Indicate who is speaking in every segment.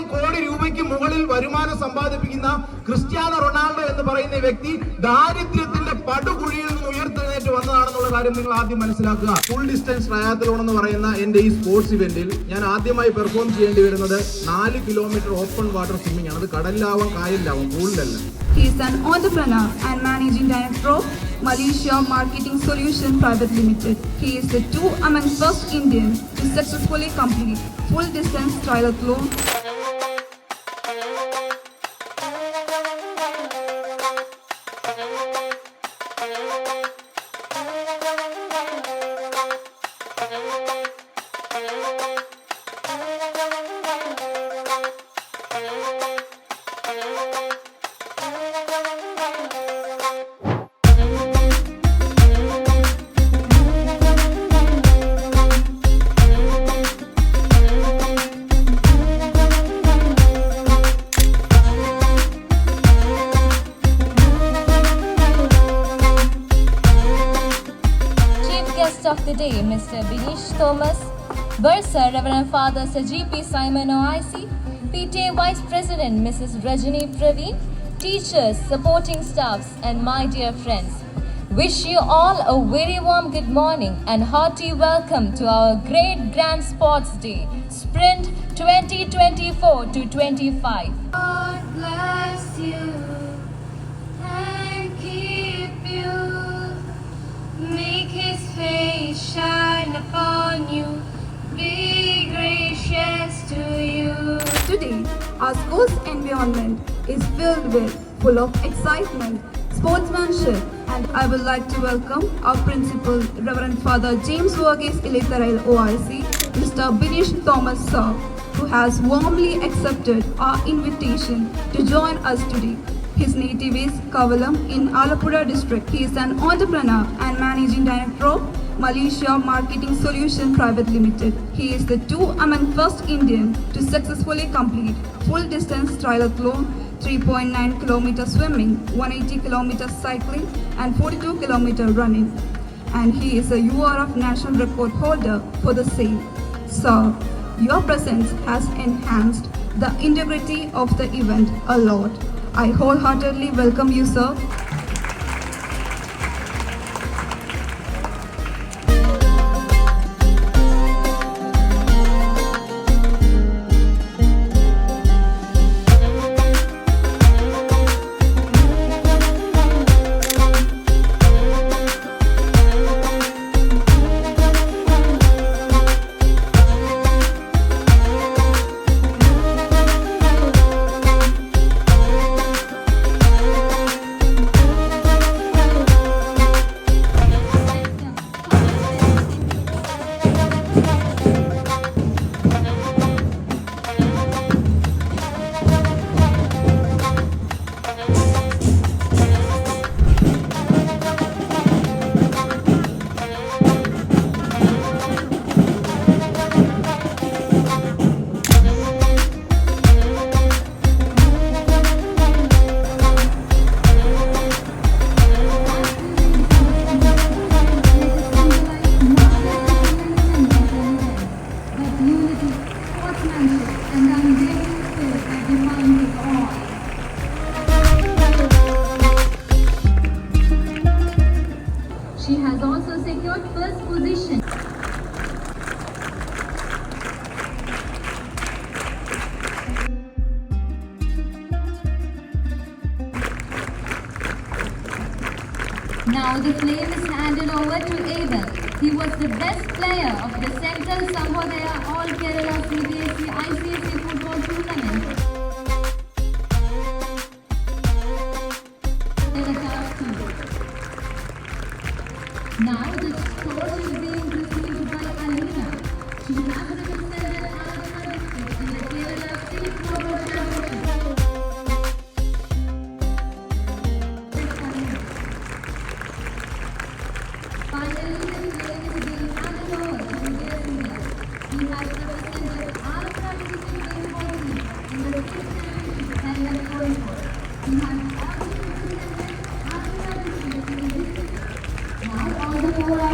Speaker 1: ആയിരം കോടി രൂപയ്ക്ക് മുകളിൽ വരുമാനം സമ്പാദിപ്പിക്കുന്ന ക്രിസ്ത്യാനോ റൊണാൾഡോ എന്ന് പറയുന്ന വ്യക്തി ദാരിദ്ര്യത്തിന്റെ പടുകുഴിയിൽ നിന്ന് ഉയർത്തെഴുന്നേറ്റ് വന്നതാണെന്നുള്ള കാര്യം നിങ്ങൾ ആദ്യം മനസ്സിലാക്കുക. ഫുൾ ഡിസ്റ്റൻസ് ട്രയാത്തലോൺ എന്ന് പറയുന്ന എന്റെ ഈ സ്പോർട്സ് ഇവന്റിൽ ഞാൻ ആദ്യമായി പെർഫോം ചെയ്യേണ്ടി വരുന്നത് നാല് കിലോമീറ്റർ ഓപ്പൺ വാട്ടർ സ്വിമ്മിംഗ് ആണ്. അത് കടലിലാവാം കായലിലാവാം പൂളിലല്ല
Speaker 2: He is an entrepreneur and managing director of Malaysia Marketing Solution Private Limited. He is the two among first Indians to successfully complete full distance triathlon
Speaker 3: of the day, Mr. Binish Thomas, Bursar, Reverend Father Sir G.P. Simon OIC, PTA Vice President Mrs. Rajani Praveen, teachers, supporting staffs, and my dear friends. Wish you all a very warm good morning and hearty welcome to our great Grand Sports Day, Sprint 2024 to 25.
Speaker 4: God bless you and keep you. His face shine upon you. Be gracious to you.
Speaker 2: Today, our school's environment is filled with full of excitement, sportsmanship, and I would like to welcome our principal, Reverend Father James Varghese Ilitharail OIC, Mr. Binish Thomas Sir, who has warmly accepted our invitation to join us today. His native is Kavalam in Alapura district. He is an entrepreneur and managing director of Malaysia Marketing Solution Private Limited. He is the two among first Indian to successfully complete full distance triathlon 3.9 km swimming, 180 km cycling and 42 km running. And he is a URF national record holder for the same. Sir, your presence has enhanced the integrity of the event a lot. I wholeheartedly welcome you, sir.
Speaker 4: Now the flame is handed over to Abel. He was the best player of the Central Samhodaya All Kerala CBSE ICSE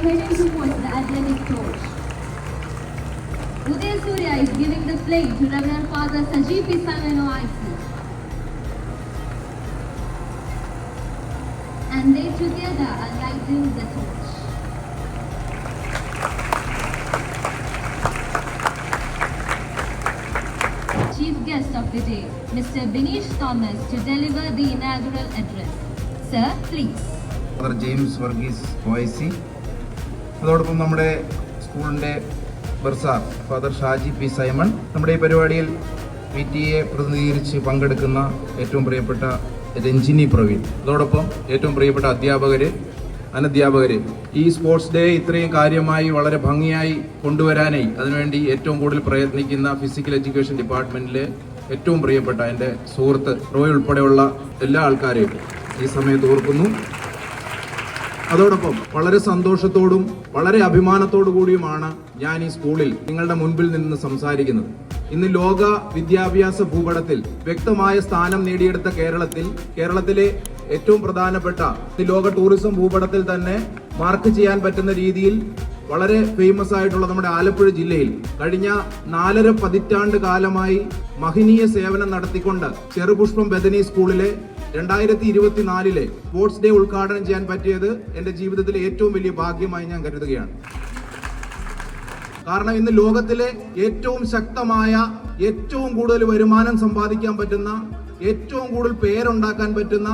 Speaker 4: Heading the athletic Surya is giving the flame to Reverend Father Sajib And they together are lighting the torch. Day, Mr. Binish Thomas, to deliver the inaugural address. Sir, please.
Speaker 1: Father James Varghese O I C അതോടൊപ്പം നമ്മുടെ സ്കൂളിന്റെ bursar father Shaji P Simon നമ്മുടെ ഈ പരിപാടിയിൽ P T A പ്രതിനിധീകരിച്ച് പങ്കെടുക്കുന്ന ഏറ്റവും പ്രിയപ്പെട്ട രഞ്ജിനി പ്രവീൺ അതോടൊപ്പം ഏറ്റവും പ്രിയപ്പെട്ട അധ്യാപകർ അനധ്യാപകർ ഈ സ്പോർട്സ് ഡേ ഇത്രയും കാര്യമായി വളരെ ഭംഗിയായി കൊണ്ടുവരാനായി അതിനുവേണ്ടി ഏറ്റവും കൂടുതൽ പ്രയത്നിക്കുന്ന ഫിസിക്കൽ എഡ്യൂക്കേഷൻ ഡിപ്പാർട്ട്മെന്റിലെ ഏറ്റവും പ്രിയപ്പെട്ട എന്റെ സുഹൃത്ത് റോയ് ഉൾപ്പെടെയുള്ള എല്ലാ ആൾക്കാരെയും ഈ സമയത്ത് ഓർക്കുന്നു. അതോടൊപ്പം വളരെ സന്തോഷത്തോടും വളരെ അഭിമാനത്തോടു കൂടിയുമാണ് ഞാൻ ഈ സ്കൂളിൽ നിങ്ങളുടെ മുൻപിൽ നിന്ന് സംസാരിക്കുന്നത്. ഇന്ന് ലോക വിദ്യാഭ്യാസ ഭൂപടത്തിൽ വ്യക്തമായ സ്ഥാനം നേടിയെടുത്ത കേരളത്തിൽ കേരളത്തിലെ ഏറ്റവും പ്രധാനപ്പെട്ട ലോക ടൂറിസം ഭൂപടത്തിൽ തന്നെ മാർക്ക് ചെയ്യാൻ പറ്റുന്ന രീതിയിൽ വളരെ ഫേമസ് ആയിട്ടുള്ള നമ്മുടെ ആലപ്പുഴ ജില്ലയിൽ കഴിഞ്ഞ നാലര പതിറ്റാണ്ട് കാലമായി മഹനീയ സേവനം നടത്തിക്കൊണ്ട് ചെറുപുഷ്പം ബദനി സ്കൂളിലെ രണ്ടായിരത്തി ഇരുപത്തിനാലിലെ സ്പോർട്സ് ഡേ ഉദ്ഘാടനം ചെയ്യാൻ പറ്റിയത് എന്റെ ജീവിതത്തിലെ ഏറ്റവും വലിയ ഭാഗ്യമായി ഞാൻ കരുതുകയാണ്. കാരണം ഇന്ന് ലോകത്തിലെ ഏറ്റവും ശക്തമായ ഏറ്റവും കൂടുതൽ വരുമാനം സമ്പാദിക്കാൻ പറ്റുന്ന ഏറ്റവും കൂടുതൽ പേരുണ്ടാക്കാൻ പറ്റുന്ന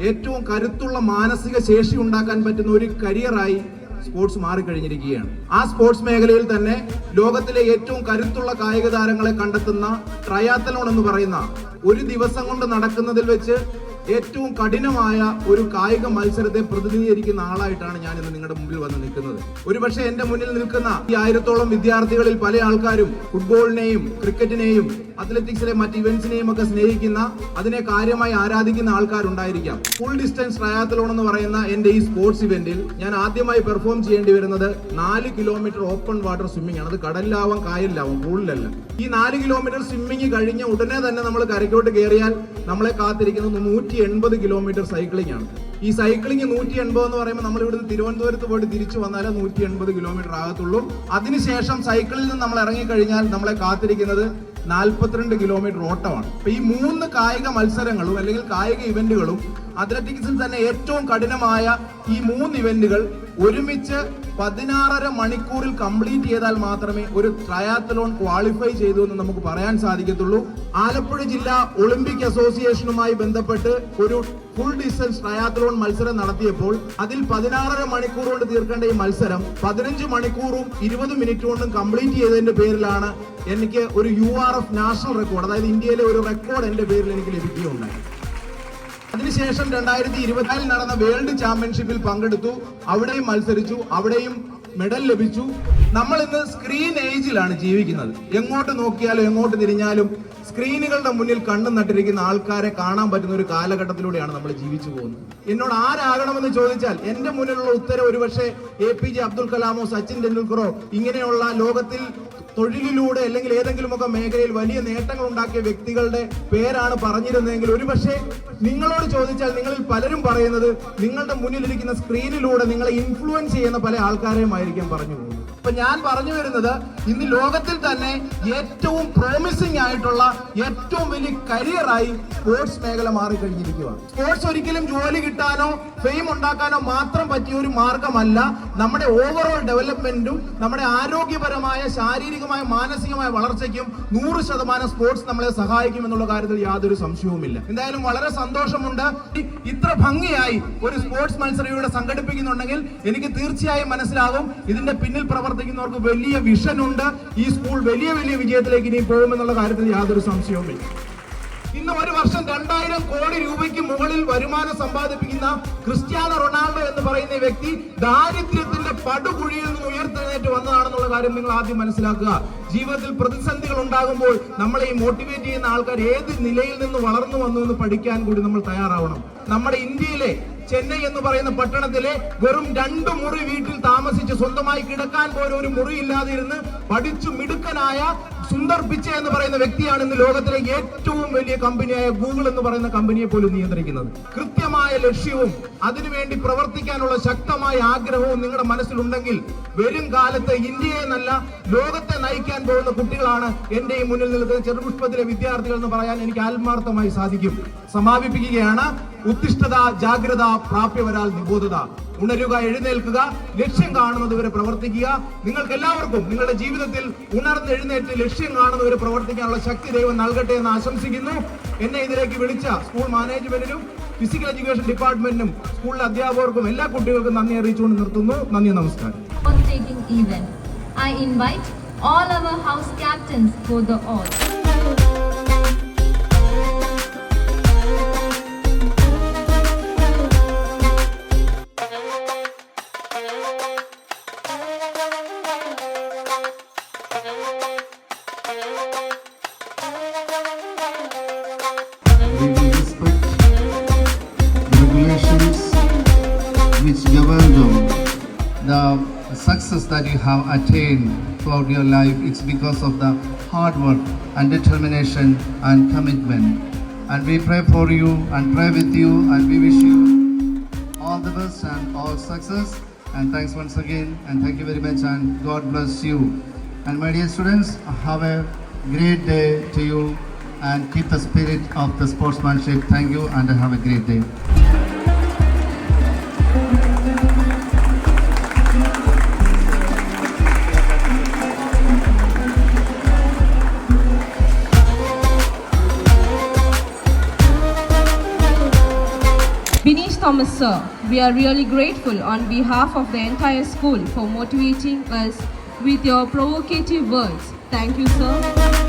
Speaker 1: ഏറ്റവും കരുത്തുള്ള മാനസിക ശേഷി ഉണ്ടാക്കാൻ പറ്റുന്ന ഒരു കരിയറായി സ്പോർട്സ് മാറിക്കഴിഞ്ഞിരിക്കുകയാണ്. ആ സ്പോർട്സ് മേഖലയിൽ തന്നെ ലോകത്തിലെ ഏറ്റവും കരുത്തുള്ള കായിക താരങ്ങളെ കണ്ടെത്തുന്ന ട്രയാത്തലോൺ എന്ന് പറയുന്ന ഒരു ദിവസം കൊണ്ട് നടക്കുന്നതിൽ വെച്ച് ഏറ്റവും കഠിനമായ ഒരു കായിക മത്സരത്തെ പ്രതിനിധീകരിക്കുന്ന ആളായിട്ടാണ് ഞാൻ ഇന്ന് നിങ്ങളുടെ മുമ്പിൽ വന്ന് നിൽക്കുന്നത്. ഒരുപക്ഷെ എന്റെ മുന്നിൽ നിൽക്കുന്ന ഈ ആയിരത്തോളം വിദ്യാർത്ഥികളിൽ പല ആൾക്കാരും ഫുട്ബോളിനെയും ക്രിക്കറ്റിനെയും അത്ലറ്റിക്സിലെ മറ്റ് ഇവന്റ്സിനെയും ഒക്കെ സ്നേഹിക്കുന്ന അതിനെ കാര്യമായി ആരാധിക്കുന്ന ആൾക്കാരുണ്ടായിരിക്കാം. ഫുൾ ഡിസ്റ്റൻസ് ട്രയാത്തലോൺ എന്ന് പറയുന്ന എന്റെ ഈ സ്പോർട്സ് ഇവന്റിൽ ഞാൻ ആദ്യമായി പെർഫോം ചെയ്യേണ്ടി വരുന്നത് നാല് കിലോമീറ്റർ ഓപ്പൺ വാട്ടർ സ്വിമ്മിംഗ് ആണ്. അത് കടലിലാവും കായലിലാവാം പൂളിലല്ല ഈ നാല് കിലോമീറ്റർ സ്വിമ്മിംഗ് കഴിഞ്ഞ ഉടനെ തന്നെ നമ്മൾ കരയ്ക്കോട്ട് കയറിയാൽ നമ്മളെ കാത്തിരിക്കുന്നത് നൂറ്റി എൺപത് കിലോമീറ്റർ സൈക്ലിംഗ് ആണ്. ഈ സൈക്ലിംഗ് നൂറ്റി എൺപത് എന്ന് പറയുമ്പോൾ നമ്മൾ ഇവിടുന്ന് തിരുവനന്തപുരത്ത് പോയിട്ട് തിരിച്ചു വന്നാലേ നൂറ്റി എൺപത് കിലോമീറ്റർ ആകത്തുള്ളൂ അതിനുശേഷം സൈക്കിളിൽ നിന്ന് നമ്മൾ ഇറങ്ങിക്കഴിഞ്ഞാൽ നമ്മളെ കാത്തിരിക്കുന്നത് നാൽപ്പത്തിരണ്ട് കിലോമീറ്റർ ഓട്ടമാണ്. അപ്പൊ ഈ മൂന്ന് കായിക മത്സരങ്ങളും അല്ലെങ്കിൽ കായിക ഇവന്റുകളും അത്ലറ്റിക്സിൽ തന്നെ ഏറ്റവും കഠിനമായ ഈ മൂന്ന് ഇവന്റുകൾ ഒരുമിച്ച് പതിനാറര മണിക്കൂറിൽ കംപ്ലീറ്റ് ചെയ്താൽ മാത്രമേ ഒരു ട്രയാത്തലോൺ ക്വാളിഫൈ ചെയ്തു എന്ന് നമുക്ക് പറയാൻ സാധിക്കത്തുള്ളൂ. ആലപ്പുഴ ജില്ലാ ഒളിമ്പിക് അസോസിയേഷനുമായി ബന്ധപ്പെട്ട് ഒരു ഫുൾ ഡിസ്റ്റൻസ് ട്രയാത്തലോൺ മത്സരം നടത്തിയപ്പോൾ അതിൽ പതിനാറര മണിക്കൂർ കൊണ്ട് തീർക്കേണ്ട ഈ മത്സരം പതിനഞ്ച് മണിക്കൂറും ഇരുപത് മിനിറ്റ് കൊണ്ടും കംപ്ലീറ്റ് ചെയ്തതിന്റെ പേരിലാണ് എനിക്ക് ഒരു U R F national record അതായത് ഇന്ത്യയിലെ ഒരു റെക്കോർഡ് എന്റെ പേരിൽ എനിക്ക് ലഭിക്കുകയുണ്ടായി. അതിനുശേഷം രണ്ടായിരത്തി ഇരുപത്തിനാലിൽ നടന്ന വേൾഡ് ചാമ്പ്യൻഷിപ്പിൽ പങ്കെടുത്തു. അവിടെയും മത്സരിച്ചു. അവിടെയും മെഡൽ ലഭിച്ചു. നമ്മൾ ഇന്ന് സ്ക്രീൻ ഏജിലാണ് ജീവിക്കുന്നത്. എങ്ങോട്ട് നോക്കിയാലും എങ്ങോട്ട് തിരിഞ്ഞാലും സ്ക്രീനുകളുടെ മുന്നിൽ കണ്ണു നട്ടിരിക്കുന്ന ആൾക്കാരെ കാണാൻ പറ്റുന്ന ഒരു കാലഘട്ടത്തിലൂടെയാണ് നമ്മൾ ജീവിച്ചു പോകുന്നത്. എന്നോട് ആരാകണമെന്ന് ചോദിച്ചാൽ എന്റെ മുന്നിലുള്ള ഉത്തരം ഒരുപക്ഷെ എ പി ജെ അബ്ദുൽ കലാമോ സച്ചിൻ ടെണ്ടുൽക്കറോ ഇങ്ങനെയുള്ള ലോകത്തിൽ തൊഴിലിലൂടെ അല്ലെങ്കിൽ ഏതെങ്കിലുമൊക്കെ മേഖലയിൽ വലിയ നേട്ടങ്ങൾ ഉണ്ടാക്കിയ വ്യക്തികളുടെ പേരാണ് പറഞ്ഞിരുന്നതെങ്കിൽ ഒരുപക്ഷെ നിങ്ങളോട് ചോദിച്ചാൽ നിങ്ങളിൽ പലരും പറയുന്നത് നിങ്ങളുടെ മുന്നിലിരിക്കുന്ന സ്ക്രീനിലൂടെ നിങ്ങളെ ഇൻഫ്ലുവൻസ് ചെയ്യുന്ന പല ആൾക്കാരെയും ആയിരിക്കും പറഞ്ഞു അപ്പൊ ഞാൻ പറഞ്ഞു വരുന്നത് ഇന്ന് ലോകത്തിൽ തന്നെ ഏറ്റവും പ്രോമിസിംഗ് ആയിട്ടുള്ള ഏറ്റവും വലിയ കരിയറായി സ്പോർട്സ് മേഖല മാറിക്കഴിഞ്ഞിരിക്കുകയാണ് സ്പോർട്സ് ഒരിക്കലും ജോലി കിട്ടാനോ ഫെയിം ഉണ്ടാക്കാനോ മാത്രം പറ്റിയ ഒരു മാർഗമല്ല നമ്മുടെ ഓവറോൾ ഡെവലപ്മെന്റും നമ്മുടെ ആരോഗ്യപരമായ ശാരീരികമായ മാനസികമായ വളർച്ചയ്ക്കും നൂറ് ശതമാനം സ്പോർട്സ് നമ്മളെ സഹായിക്കും എന്നുള്ള കാര്യത്തിൽ യാതൊരു സംശയവുമില്ല. എന്തായാലും വളരെ സന്തോഷമുണ്ട്. ഇത്ര ഭംഗിയായി ഒരു സ്പോർട്സ് മത്സരം ഇവിടെ സംഘടിപ്പിക്കുന്നുണ്ടെങ്കിൽ എനിക്ക് തീർച്ചയായും മനസ്സിലാകും. ഇതിന്റെ പിന്നിൽ പ്രവർത്തിക്കുന്നവർക്ക് വലിയ വിഷൻ ഉണ്ട്. ഈ സ്കൂൾ വലിയ വലിയ വിജയത്തിലേക്ക് ഇനി പോകുമെന്നുള്ള കാര്യത്തിൽ യാതൊരു സംശയവുമില്ല. ഇന്ന് ഒരു വർഷം രണ്ടായിരം കോടി രൂപയ്ക്ക് മുകളിൽ വരുമാനം സമ്പാദിപ്പിക്കുന്ന ക്രിസ്ത്യാനോ റൊണാൾഡോ എന്ന് പറയുന്ന വ്യക്തി ദാരിദ്ര്യത്തിന്റെ പടുകുഴിയിൽ നിന്ന് ഉയർത്തെഴുന്നേറ്റ് വന്നതാണെന്നുള്ള കാര്യം നിങ്ങൾ ആദ്യം മനസ്സിലാക്കുക. ജീവിതത്തിൽ പ്രതിസന്ധികൾ ഉണ്ടാകുമ്പോൾ നമ്മളെ ഈ മോട്ടിവേറ്റ് ചെയ്യുന്ന ആൾക്കാർ ഏത് നിലയിൽ നിന്ന് വളർന്നു വന്നു എന്ന് പഠിക്കാൻ കൂടി നമ്മൾ തയ്യാറാവണം. നമ്മുടെ ഇന്ത്യയിലെ ചെന്നൈ എന്ന് പറയുന്ന പട്ടണത്തിലെ വെറും രണ്ട് മുറി വീട്ടിൽ താമസിച്ച് സ്വന്തമായി കിടക്കാൻ പോലും ഒരു മുറി ഇല്ലാതിരുന്ന് പഠിച്ചു മിടുക്കനായ സുന്ദർ പിച്ചെ എന്ന് പറയുന്ന വ്യക്തിയാണ് ഇന്ന് ലോകത്തിലെ ഏറ്റവും വലിയ കമ്പനിയായ ഗൂഗിൾ എന്ന് പറയുന്ന കമ്പനിയെ പോലും നിയന്ത്രിക്കുന്നത്. കൃത്യമായ ലക്ഷ്യവും അതിനുവേണ്ടി പ്രവർത്തിക്കാനുള്ള ശക്തമായ ആഗ്രഹവും നിങ്ങളുടെ മനസ്സിലുണ്ടെങ്കിൽ വരും കാലത്ത് ഇന്ത്യയെ നല്ല ലോകത്തെ നയിക്കാൻ പോകുന്ന കുട്ടികളാണ് എന്റെ ഈ മുന്നിൽ നിൽക്കുന്ന ചെറുപുഷ്പത്തിലെ വിദ്യാർത്ഥികൾ എന്ന് പറയാൻ എനിക്ക് ആത്മാർത്ഥമായി സാധിക്കും. സമാപിപ്പിക്കുകയാണ്. ഉത്തിഷ്ഠത ജാഗ്രത പ്രാപ്യവരാൽ നിബോധത. ഉണരുക എഴുന്നേൽക്കുക ലക്ഷ്യം കാണുന്നതുവരെ പ്രവർത്തിക്കുക നിങ്ങൾക്ക് എല്ലാവർക്കും നിങ്ങളുടെ ജീവിതത്തിൽ ഉണർന്നെഴുന്നേറ്റ് ലക്ഷ്യം കാണുന്നവരെ പ്രവർത്തിക്കാനുള്ള ശക്തി ദൈവം നൽകട്ടെ എന്ന് ആശംസിക്കുന്നു എന്നെ ഇതിലേക്ക് വിളിച്ച സ്കൂൾ മാനേജ്മെന്റിനും ഫിസിക്കൽ എഡ്യൂക്കേഷൻ ഡിപ്പാർട്ട്മെന്റിനും സ്കൂളിലെ അധ്യാപകർക്കും എല്ലാ കുട്ടികൾക്കും നന്ദി അറിയിച്ചുകൊണ്ട് നിർത്തുന്നു നന്ദി നമസ്കാരം.
Speaker 3: I invite all our house.
Speaker 5: Which govern them. The success that you have attained throughout your life, it's because of the hard work and determination and commitment. And we pray for you and pray with you and we wish you all the best and all success. And thanks once again and thank you very much and God bless you. And my dear students, have a great day to you and keep the spirit of the sportsmanship. Thank you and have a great day.
Speaker 6: Binish Thomas sir, we are really grateful on behalf of the entire school for motivating us with your provocative words. Thank you sir.